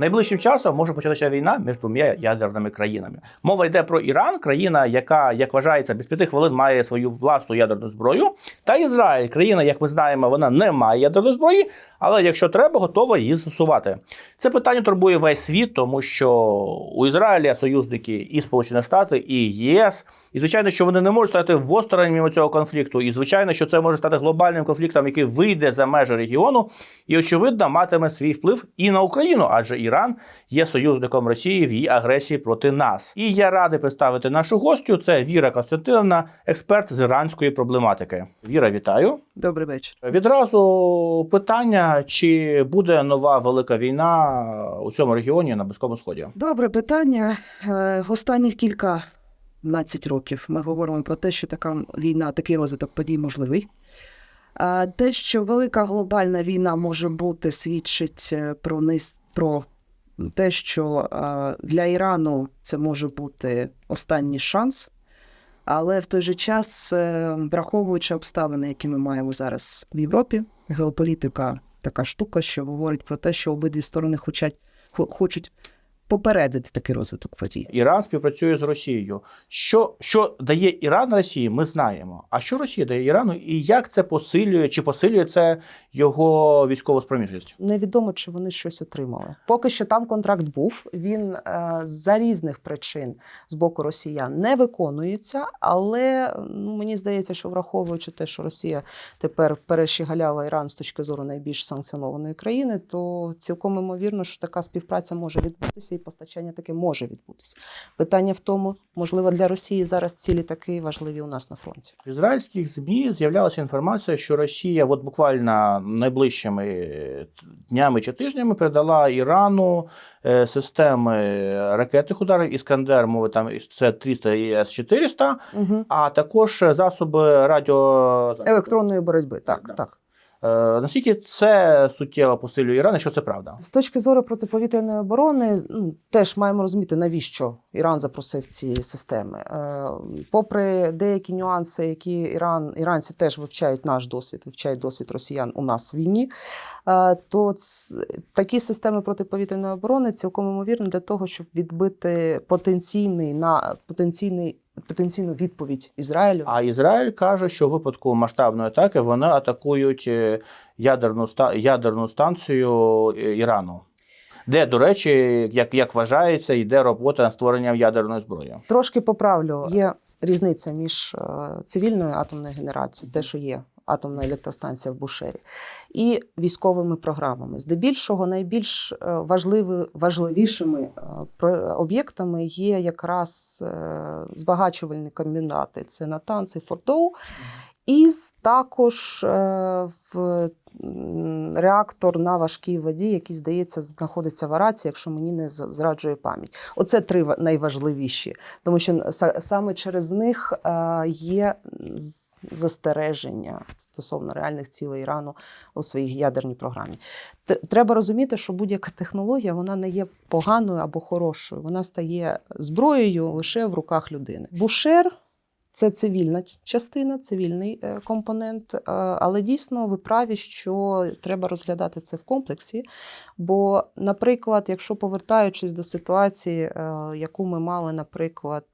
Найближчим часом може початися війна між двома ядерними країнами. Мова йде про Іран, країна, яка, як вважається, без п'яти хвилин має свою власну ядерну зброю. Та Ізраїль, країна, як ми знаємо, вона не має ядерної зброї, але якщо треба, готова її застосувати. Це питання турбує весь світ, тому що у Ізраїля союзники і Сполучені Штати, і ЄС. І звичайно, що вони не можуть стати восторонь мимо цього конфлікту. І звичайно, що це може стати глобальним конфліктом, який вийде за межі регіону, і очевидно матиме свій вплив і на Україну, адже Іран є союзником Росії в її агресії проти нас. І я радий представити нашу гостю. Це Віра Костянтиновна, експерт з іранської проблематики. Віра, вітаю. Добрий вечір. Відразу питання: чи буде нова велика війна у цьому регіоні на Близькому Сході? Добре питання. Е, Останніх кілька 12 років ми говоримо про те, що така війна, такий розвиток подій можливий. А те, що велика глобальна війна може бути, свідчить е, про низ про те, що для Ірану це може бути останній шанс. Але в той же час, е, враховуючи обставини, які ми маємо зараз в Європі, геополітика така штука, що говорить про те, що обидві сторони хочуть, хочуть попередити такий розвиток подій. Іран співпрацює з Росією. Що, що дає Іран Росії, ми знаємо. А що Росія дає Ірану, і як це посилює, чи посилює це його військову спроміжність? Невідомо, чи вони щось отримали. Поки що там контракт був. Він е, за різних причин з боку росіян не виконується. Але ну мені здається, що враховуючи те, що Росія тепер перещегаляла Іран з точки зору найбільш санкціонованої країни, то цілком імовірно, що така співпраця може відбутися, і постачання таке може відбутися. Питання в тому, можливо, для Росії зараз цілі такі важливі у нас на фронті. В ізраїльських ЗМІ з'являлася інформація, що Росія, от буквально найближчими е, днями чи тижнями, передала Ірану е, системи ракетних ударів Іскандер, мови там це 300 і С-400, Угу. а також засоби радіо Електронної боротьби, так, Да. так. Е, Наскільки це суттєво посилює Іран, що це правда? З точки зору протиповітряної оборони, ну, теж маємо розуміти, навіщо Іран запросив ці системи. Е, попри деякі нюанси, які Іран, іранці теж вивчають наш досвід, вивчають досвід росіян у нас в війні, е, то такі системи протиповітряної оборони цілком ймовірно для того, щоб відбити потенційний на потенційний потенційну відповідь Ізраїлю. А Ізраїль каже, що в випадку масштабної атаки вони атакують е, ядерну ядерну станцію е, Ірану. Де, до речі, як, як вважається, йде робота над створенням ядерної зброї. Трошки поправлю. Є різниця між е, цивільною атомною генерацією, те, що є атомна електростанція в Бушері, і військовими програмами. Здебільшого найбільш е, важливі, важливішими е, об'єктами є якраз е, збагачувальні комбінати. Це Натанс і Фордоу. І також е, в реактор на важкій воді, який, здається, знаходиться в Арації, якщо мені не зраджує пам'ять. Оце три ва- найважливіші, тому що саме через них е, є застереження стосовно реальних цілей Ірану у своїй ядерній програмі. Треба розуміти, що будь-яка технологія вона не є поганою або хорошою. Вона стає зброєю лише в руках людини. Бушер. Це цивільна частина, цивільний е, компонент, е, але дійсно ви праві, що треба розглядати це в комплексі. Бо, наприклад, якщо повертаючись до ситуації, е, яку ми мали, наприклад,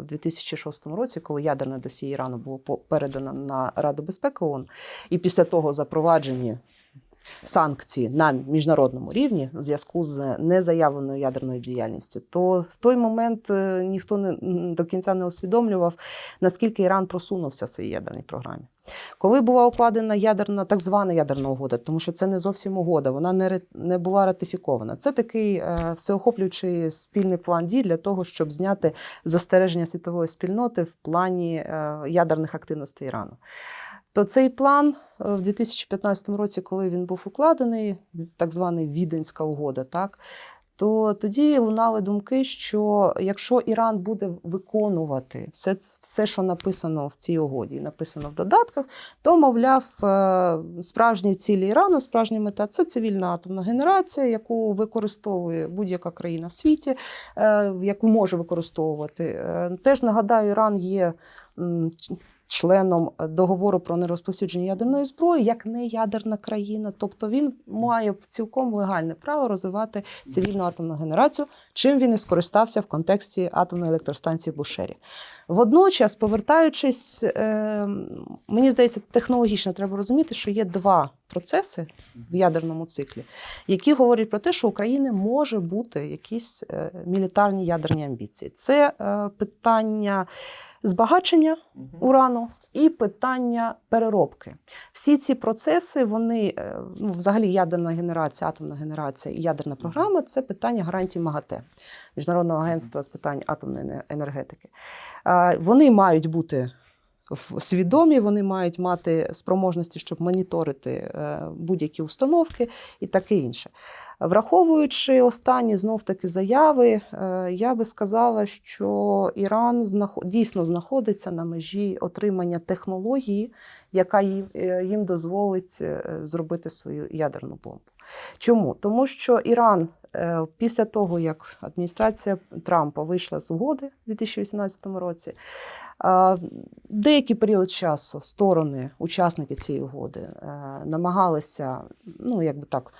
в 2006 році, коли ядерне досі Ірану було передано на Раду безпеки ООН, і після того запроваджені санкції на міжнародному рівні в зв'язку з незаявленою ядерною діяльністю, то в той момент е, ніхто не до кінця не усвідомлював, наскільки Іран просунувся в своїй ядерній програмі. Коли була укладена ядерна, так звана ядерна угода, тому що це не зовсім угода, вона не, не була ратифікована. Це такий е, всеохоплюючий спільний план дій для того, щоб зняти застереження світової спільноти в плані е, ядерних активностей Ірану. То цей план е, в 2015 році, коли він був укладений, так званий Віденська угода, так, то тоді лунали думки, що якщо Іран буде виконувати все, все, що написано в цій угоді, написано в додатках, то, мовляв, е, справжні цілі Ірану, справжня мета це цивільна атомна генерація, яку використовує будь-яка країна в світі, е, яку може використовувати. Теж нагадаю, Іран є членом договору про нерозповсюдження ядерної зброї як неядерна країна. Тобто він має цілком легальне право розвивати цивільну атомну генерацію, чим він і скористався в контексті атомної електростанції Бушері. Водночас, повертаючись, е, мені здається, технологічно треба розуміти, що є два процеси в ядерному циклі, які говорять про те, що України може бути якісь е, мілітарні ядерні амбіції. Це е, питання збагачення урану і питання переробки. Всі ці процеси, вони е, ну, взагалі ядерна генерація, атомна генерація і ядерна програма це питання гарантій МАГАТЕ, Міжнародного агентства з питань атомної енергетики. Вони мають бути свідомі, вони мають мати спроможності, щоб моніторити е, будь-які установки і таке інше. Враховуючи останні знов таки заяви, е, я би сказала, що Іран дійсно знаходиться на межі отримання технології, яка їм, е, дозволить е, зробити свою ядерну бомбу. Чому? Тому що Іран після того, як адміністрація Трампа вийшла з угоди у 2018 році, е, деякий період часу сторони, учасники цієї угоди, е, намагалися, ну як би так,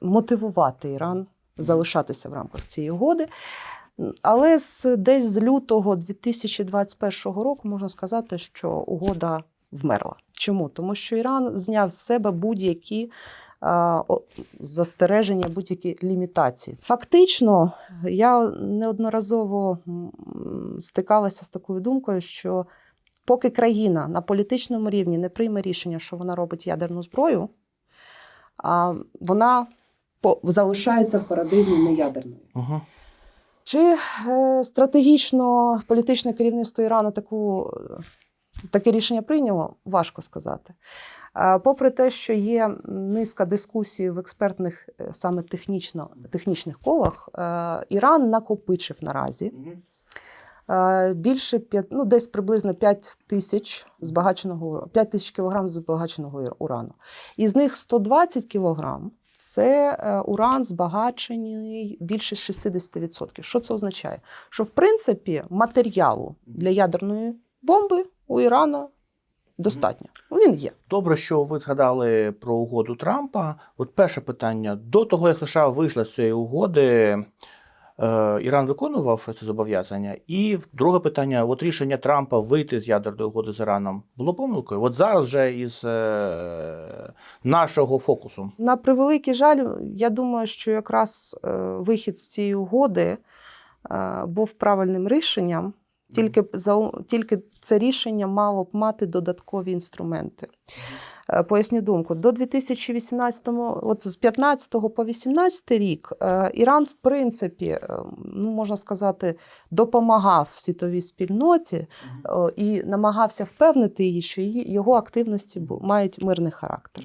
мотивувати Іран залишатися в рамках цієї угоди. Але з десь з лютого 2021 року можна сказати, що угода вмерла. Чому? Тому що Іран зняв з себе будь-які застереження, будь-які лімітації. Фактично, я неодноразово стикалася з такою думкою, що поки країна на політичному рівні не прийме рішення, що вона робить ядерну зброю, вона залишається в парадигмі неядерної. Угу. Чи е, стратегічно політичне керівництво Ірану таку, таке рішення прийняло, важко сказати. Попри те, що є низка дискусій в експертних е, саме технічно, технічних колах, е, Іран накопичив наразі е, більше п'ят- ну, десь приблизно 5 тисяч збагаченого ура- 5 тисяч кілограм збагаченого урану. Із них 120 кілограм це уран збагачений більше 60%. Що це означає? Що в принципі матеріалу для ядерної бомби у Ірана достатньо. Ну, Він є. Добре, що ви згадали про угоду Трампа. От перше питання: до того, як США вийшла з цієї угоди, е, Іран виконував це зобов'язання. І друге питання: от рішення Трампа вийти з ядерної угоди з Іраном було помилкою. От зараз вже із е, нашого фокусу. На превеликий жаль, я думаю, що якраз е, вихід з цієї угоди е, був правильним рішенням. Тільки за тільки це рішення мало б мати додаткові інструменти. Е, Поясню думку, до 2018, от з 15 по 18 рік, е, Іран, в принципі, е, ну можна сказати, допомагав світовій спільноті і намагався впевнити її, що його активності мають мирний характер.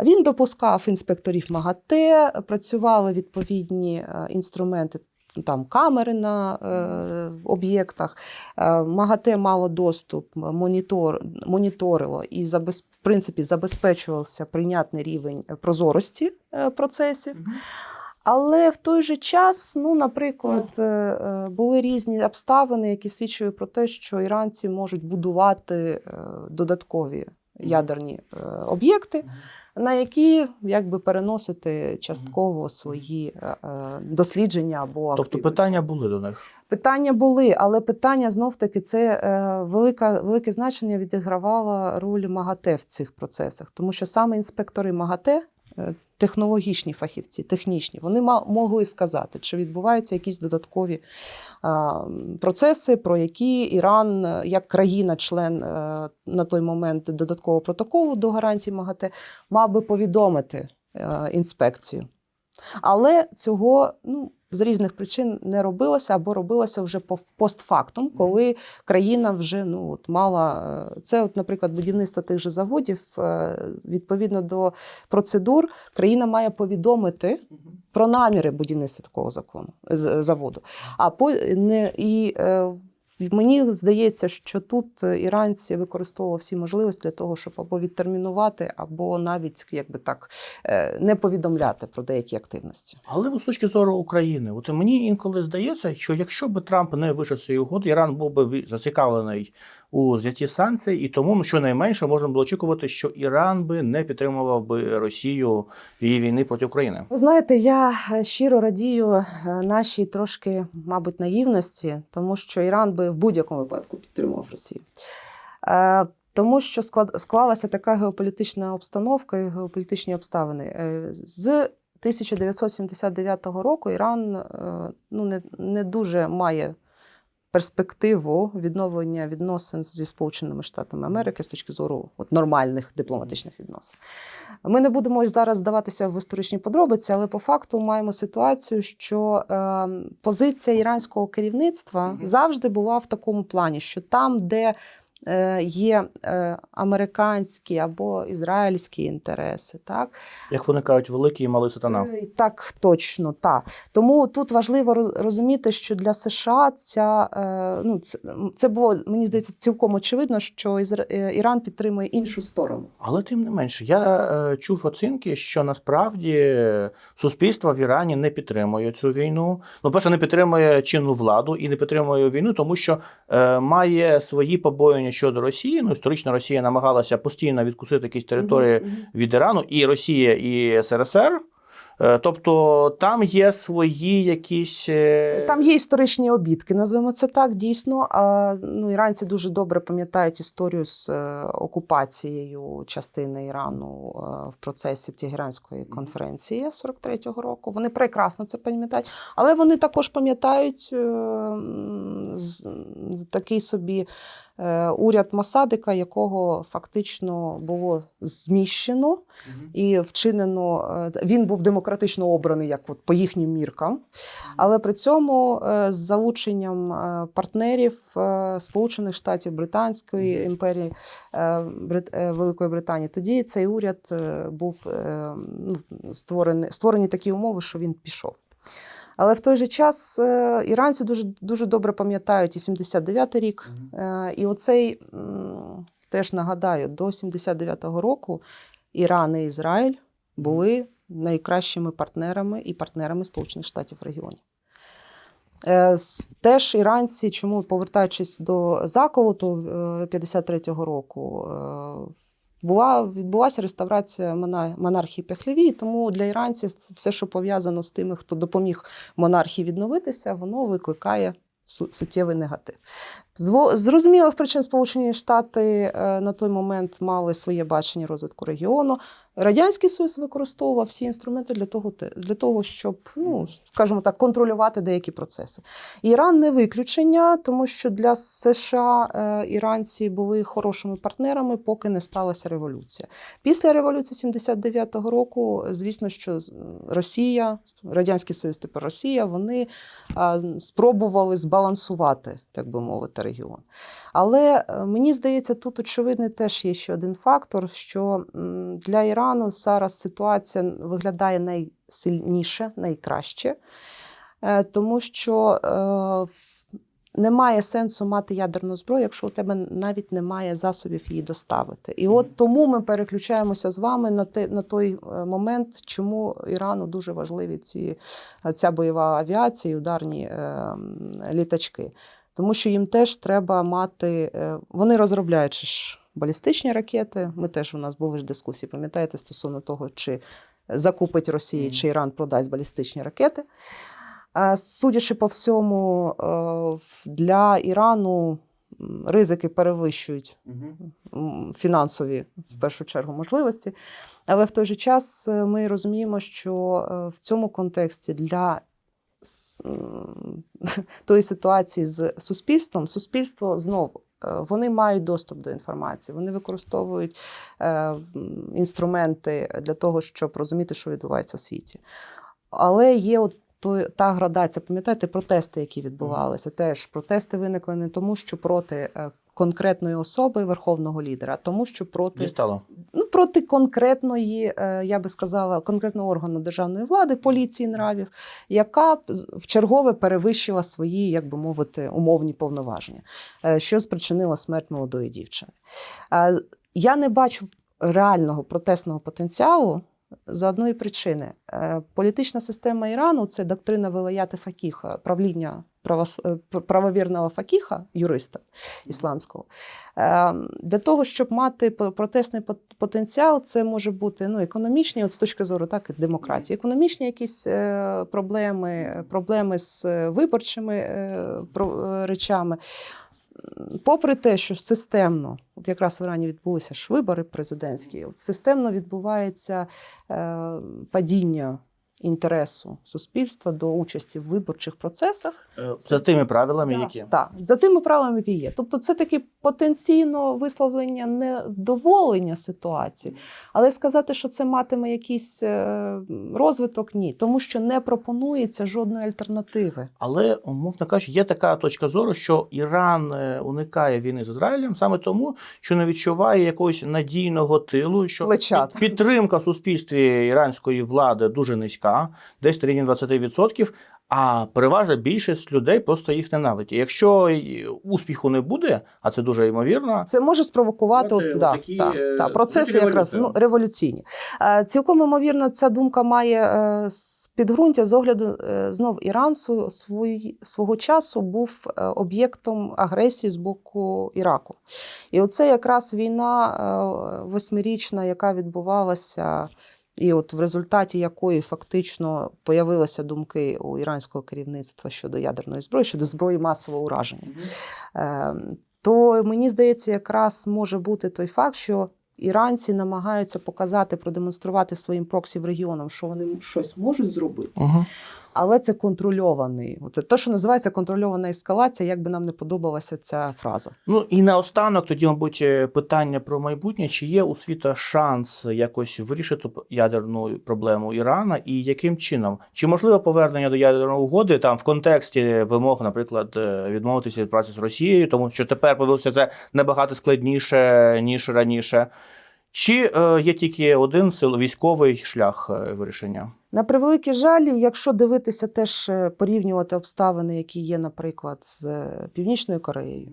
Він допускав інспекторів МАГАТЕ, працювали відповідні інструменти. Там камери на е, об'єктах. Е, МАГАТЕ мало доступ, монітор, моніторило і забез, в принципі забезпечувався прийнятний рівень прозорості е, процесів. Але в той же час, ну, наприклад, е, е, були різні обставини, які свідчили про те, що іранці можуть будувати е, додаткові ядерні об'єкти, на які якби переносити частково свої е, е, дослідження або Тобто активності. питання були до них. Питання були, але питання знов таки це е, велика, велике значення відігравала роль МАГАТЕ в цих процесах, тому що саме інспектори МАГАТЕ, е, технологічні фахівці, технічні, вони могли сказати, чи відбуваються якісь додаткові процеси, про які Іран, е, як країна-член е, на той момент додаткового протоколу до гарантій МАГАТЕ, мав би повідомити е, інспекцію. Але цього ну, з різних причин не робилося або робилося вже по- постфактум, коли країна вже ну, от, мала е, це, от, наприклад, будівництво тих же заводів, е, відповідно до процедур, країна має повідомити про наміри будівництва такого закону заводу. А по не і е, Мені здається, що тут е, іранці використовували всі можливості для того, щоб або відтермінувати, або навіть якби так е, не повідомляти про деякі активності. Але з точки зору України, от мені інколи здається, що якщо би Трамп не вийшов з цієї угоди, Іран був би зацікавлений у зняті санкцій, і тому ну, щонайменше можна було очікувати, що Іран би не підтримував би Росію в її війни проти України. Ви знаєте, я е, щиро радію нашій трошки, мабуть, наївності, тому що Іран би в будь-якому випадку підтримував Росію. Е, Тому що склалася така геополітична обстановка і геополітичні обставини. Е, З 1979 року Іран е, ну, не, не дуже має перспективу відновлення відносин зі Сполученими Штатами Америки з точки зору от, нормальних дипломатичних відносин. Ми не будемо зараз здаватися в історичні подробиці, але по факту маємо ситуацію, що е, позиція іранського керівництва завжди була в такому плані, що там, де є е, американські або ізраїльські інтереси, так Як вони кажуть, великий і малий сатана. Е, Так, точно, так. Тому тут важливо роз- розуміти, що для США ця е, ну це, це було мені здається цілком очевидно, що е, Іран підтримує іншу сторону. Але тим не менше, я е, чув оцінки, що насправді суспільство в Ірані не підтримує цю війну. Ну, перше, не підтримує чинну владу і не підтримує війну, тому що е, має свої побоювання щодо Росії. Ну, історично Росія намагалася постійно відкусити якісь території від Ірану, і Росія, і СРСР. Е, Тобто там є свої якісь. е, Там є історичні обідки, назвемо це так. Дійсно, а, ну, іранці дуже добре пам'ятають історію з е, окупацією частини Ірану в процесі Тегеранської конференції 43-го року. Вони прекрасно це пам'ятають, але вони також пам'ятають такий собі. Е, Уряд Масадика, якого фактично було зміщено і вчинено. е, Він був демократично обраний, як от по їхнім міркам. Але при цьому е, з залученням партнерів Сполучених Штатів, Британської імперії, Великої Британії, тоді цей уряд був ну, створений, створені такі умови, що він пішов. Але в той же час е, іранці дуже, дуже добре пам'ятають і 79-й рік. Е, І оцей теж нагадаю, до 79-го року Іран і Ізраїль були найкращими партнерами і партнерами Сполучених Штатів в регіоні. Е, Теж іранці, чому повертаючись до заколоту е, 53-го року, була, відбулася реставрація мона- монархії Пехлеві, тому для іранців все, що пов'язано з тими, хто допоміг монархії відновитися, воно викликає су- суттєвий негатив. З зрозумілих причин Сполучені Штати е, на той момент мали своє бачення розвитку регіону. Радянський Союз використовував всі інструменти для того, для того щоб, ну, скажімо так, контролювати деякі процеси. Іран не виключення, тому що для США е, іранці були хорошими партнерами, поки не сталася революція. Після революції 79-го року, звісно, що Росія, Радянський Союз, тепер Росія, вони а, спробували збалансувати, так би мовити, регіон. Але е, мені здається, тут очевидний теж є ще один фактор, що для Ірану зараз ситуація виглядає найсильніше, найкраще, Е, тому що е, немає сенсу мати ядерну зброю, якщо у тебе навіть немає засобів її доставити. І от тому ми переключаємося з вами на, те, на той е, момент, чому Ірану дуже важливі ці, ця бойова авіація і ударні е, літачки. Тому що їм теж треба мати. е, Вони розробляють ж балістичні ракети. Ми теж у нас були ж дискусії, пам'ятаєте, стосовно того, чи закупить Росія, чи Іран продасть балістичні ракети. Судячи по всьому, е, для Ірану ризики перевищують фінансові в першу чергу можливості. Але в той же час е, ми розуміємо, що в цьому контексті для тої ситуації з суспільством, суспільство знову. е, Вони мають доступ до інформації, вони використовують е, інструменти для того, щоб розуміти, що відбувається в світі. Але є от той- та градація, пам'ятаєте, протести, які відбувалися, теж протести виникли не тому, що проти е, конкретної особи верховного лідера, тому, що проти Дістало. ну, проти конкретної, е, я би сказала, конкретного органу державної влади, поліції нравів, яка в чергове перевищила свої, як би мовити, умовні повноваження, е, що спричинило смерть молодої дівчини. Е, Я не бачу реального протестного потенціалу. За одної причини, Е, політична система Ірану це доктрина Вилаяти Факіха, правління правос- е, правовірного факіха, юриста ісламського. Е, Для того, щоб мати протестний пот- потенціал, це може бути ну, економічні, от з точки зору так, і демократії, економічні якісь проблеми, проблеми з виборчими речами. Попри те, що системно, от якраз в Ірані відбулися ж вибори президентські, от системно відбувається е, падіння інтересу суспільства до участі в виборчих процесах. Е, За тими правилами, Так, які Так, за тими правилами, які є. Тобто, це таке потенційно висловлення невдоволення ситуації, але сказати, що це матиме якийсь е, розвиток, ні, тому що не пропонується жодної альтернативи. Але, умовно кажучи, є така точка зору, що Іран е, уникає війни з Ізраїлем саме тому, що не відчуває якогось надійного тилу, що Плеча. під- підтримка в суспільстві іранської влади дуже низька, десь на рівні 20%, а переважна більшість людей просто їх ненавидить. І Якщо успіху не буде, а це дуже ймовірно, Це може спровокувати От, от, е, да, такі, та, е, та, процеси якраз ну, революційні. Е, Цілком ймовірно, ця думка має е, підґрунтя з огляду е, знов Іран сво- свої- свого часу був е, об'єктом агресії з боку Іраку. І оце якраз війна е, восьмирічна, яка відбувалася. І от в результаті якої фактично появилися думки у іранського керівництва щодо ядерної зброї, щодо зброї масового ураження. Е, то мені здається, якраз може бути той факт, що іранці намагаються показати, продемонструвати своїм проксі в регіонам, що вони щось можуть зробити, Угу. Але це контрольований. От те, що називається контрольована ескалація, як би нам не подобалася ця фраза. Ну і наостанок, тоді, мабуть, е, питання про майбутнє: чи є у світа шанс якось вирішити ядерну проблему Ірана, і яким чином? Чи можливо повернення до ядерної угоди там в контексті вимог, наприклад, е, відмовитися від праці з Росією, тому що тепер повелося це набагато складніше ніж раніше? Чи е, є тільки один військовий шлях вирішення? На превеликий жаль, якщо дивитися теж е, порівнювати обставини, які є, наприклад, з е, Північною Кореєю.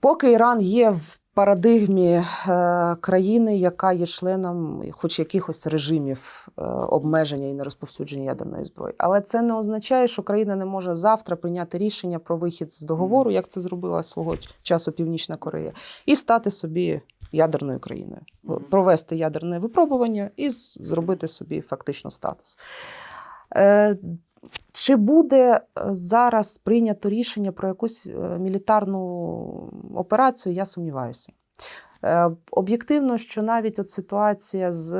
Поки Іран є в парадигмі е, країни, яка є членом хоч якихось режимів обмеження і нерозповсюдження ядерної зброї. Але це не означає, що країна не може завтра прийняти рішення про вихід з договору, як це зробила свого часу Північна Корея, і стати собі ядерною країною, провести ядерне випробування і зробити собі фактично статус. Е, Чи буде е, зараз прийнято рішення про якусь е, мілітарну операцію, я сумніваюся. Об'єктивно, що навіть от ситуація з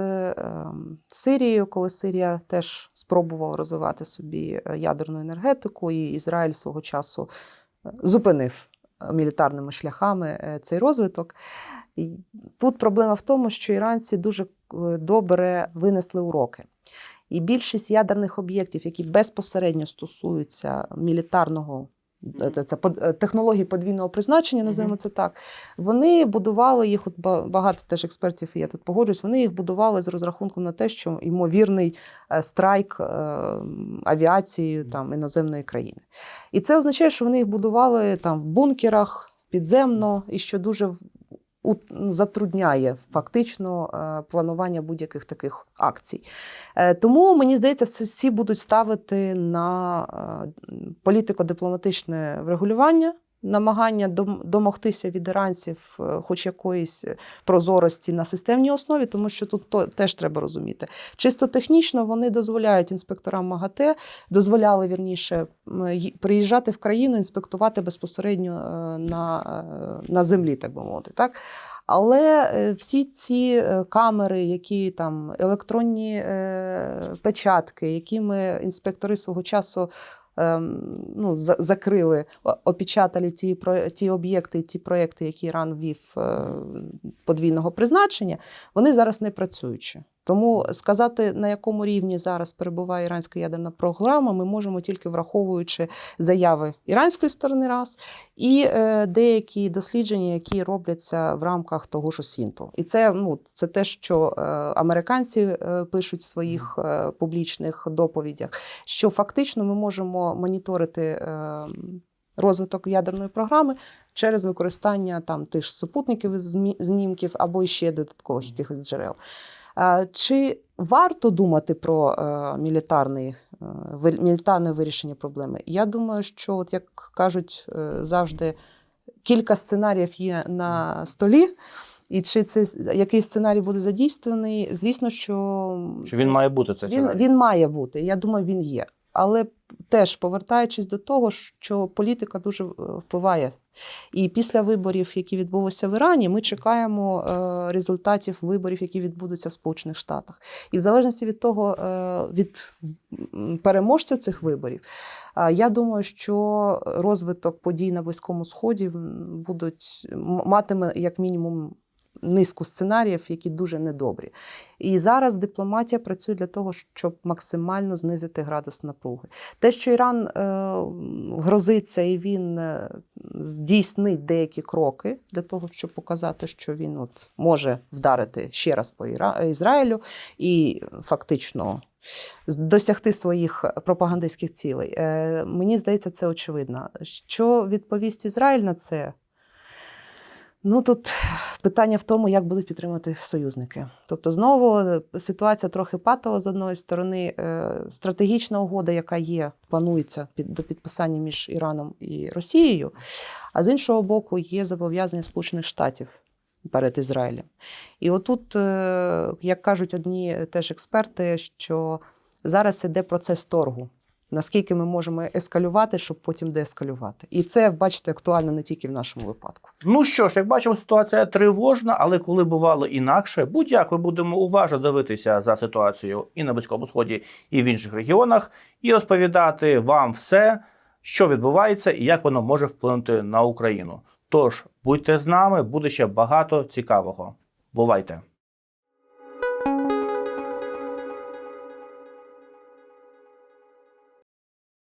Сирією, коли Сирія теж спробувала розвивати собі ядерну енергетику, і Ізраїль свого часу зупинив мілітарними шляхами е, цей розвиток. І Тут проблема в тому, що іранці дуже е, добре винесли уроки. І більшість ядерних об'єктів, які безпосередньо стосуються мілітарного це- це е, подвійного призначення, називаємо це так. Вони будували їх, от багато теж експертів, і я тут погоджуюсь, вони їх будували з розрахунком на те, що ймовірний е, страйк е, авіації там, іноземної країни. І це означає, що вони їх будували там в бункерах підземно, і що дуже затрудняє фактично е, планування будь-яких таких акцій. Е, Тому мені здається, всі- будуть ставити на е, політико-дипломатичне врегулювання. Намагання домогтися від іранців е, хоч якоїсь прозорості на системній основі, тому що тут то, теж треба розуміти. Чисто технічно вони дозволяють інспекторам МАГАТЕ, дозволяли вірніше приїжджати в країну, інспектувати безпосередньо е, на, е, на землі, так би мовити. Так? Але е, всі ці е, камери, які там електронні е, печатки, якими інспектори свого часу ну, за- закрили, опечатали ті, ті об'єкти, ті проекти, які Іран вів е, подвійного призначення, вони зараз не працюючі. Тому сказати, на якому рівні зараз перебуває іранська ядерна програма, ми можемо тільки враховуючи заяви іранської сторони, раз і е, деякі дослідження, які робляться в рамках того ж Сінту. І це ну це те, що е, американці е, пишуть в своїх е, публічних доповідях, що фактично ми можемо моніторити. Е, Розвиток ядерної програми через використання там тих ж супутників знімків або ще додаткових якихось джерел. Е, Чи варто думати про е, мілітарний, е, мілітарне вирішення проблеми? Я думаю, що, от як кажуть завжди, кілька сценаріїв є на столі. І чи це який сценарій буде задійствований? Звісно, що Що він має бути це він, він має бути. Я думаю, він є. Але теж повертаючись до того, що політика дуже е, впливає. І після виборів, які відбулися в Ірані, ми чекаємо е, результатів виборів, які відбудуться в Сполучених Штатах. І в залежності від того, е, від переможця цих виборів, я думаю, що розвиток подій на Близькому Сході будуть матиме як мінімум низку сценаріїв, які дуже недобрі. І зараз дипломатія працює для того, щоб максимально знизити градус напруги. Те, що Іран е, грозиться і він е, здійснить деякі кроки для того, щоб показати, що він от може вдарити ще раз по Іра... Ізраїлю і фактично досягти своїх пропагандистських цілей. Е, мені здається, це очевидно. Що відповість Ізраїль на це? Ну тут питання в тому, як будуть підтримати союзники. Тобто, знову е, ситуація трохи патова з одної сторони. е, Стратегічна угода, яка є, планується під до підписання між Іраном і Росією. А з іншого боку, є зобов'язання Сполучених Штатів перед Ізраїлем. І отут, е, як кажуть одні теж експерти, що зараз іде процес торгу. Наскільки ми можемо ескалювати, щоб потім деескалювати. І це, бачите, актуально не тільки в нашому випадку. Ну що ж, як бачимо, ситуація тривожна, але коли бувало інакше, будь-як ми будемо уважно дивитися за ситуацією і на Близькому Сході, і в інших регіонах, і розповідати вам все, що відбувається і як воно може вплинути на Україну. Тож будьте з нами, буде ще багато цікавого. Бувайте!